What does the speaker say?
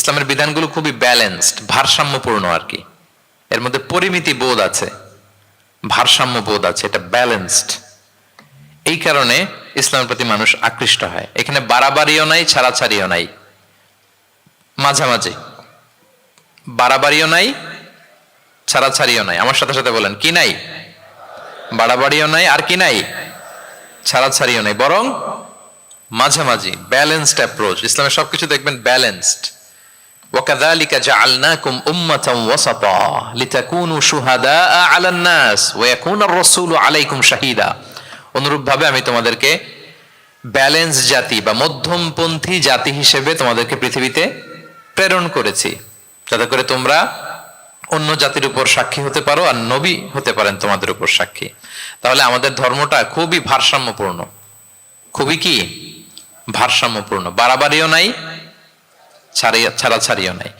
ইসলামের বিধানগুলো খুবই ব্যালেন্সড ভারসাম্যপূর্ণ আর কি। এর মধ্যে পরিমিতি বোধ আছে, ভারসাম্য বোধ আছে, এটা ব্যালেন্সড এই কারণে ইসলামের প্রতি মানুষ আকৃষ্ট হয়। এখানে বাড়াবাড়িও নাই, ছাড়াছাড়িও নাই। মাঝামাঝি। বাড়াবাড়িও নাই, ছাড়াছাড়িও নাই। আমার সাথে সাথে বলেন, কি নাই? বাড়াবাড়িও নাই, আর কি নাই? ছাড়াছাড়িও নাই। বরং মাঝামাঝি ব্যালেন্সড অ্যাপ্রোচ ইসলামের সবকিছু দেখবেন ব্যালেন্সড وكذلك جعلناكم أمة وسطا لتكونوا شهداء على الناس ويكون الرسول عليكم شهيدا অনুরূপভাবে আমি তোমাদেরকে ব্যালেন্স জাতি বা মধ্যমপন্থী জাতি হিসেবে তোমাদেরকে পৃথিবীতে প্রেরণ করেছি যাতে করে তোমরা অন্য জাতির উপর সাক্ষী হতে পারো আর নবী হতে পারেন তোমাদের উপর সাক্ষী তাহলে আমাদের ধর্মটা খুবই ভারসাম্যপূর্ণ খুবই কি ভারসাম্যপূর্ণ বাড়াবাড়িও নাই ছাড়িয়া ছাড়িও নাই।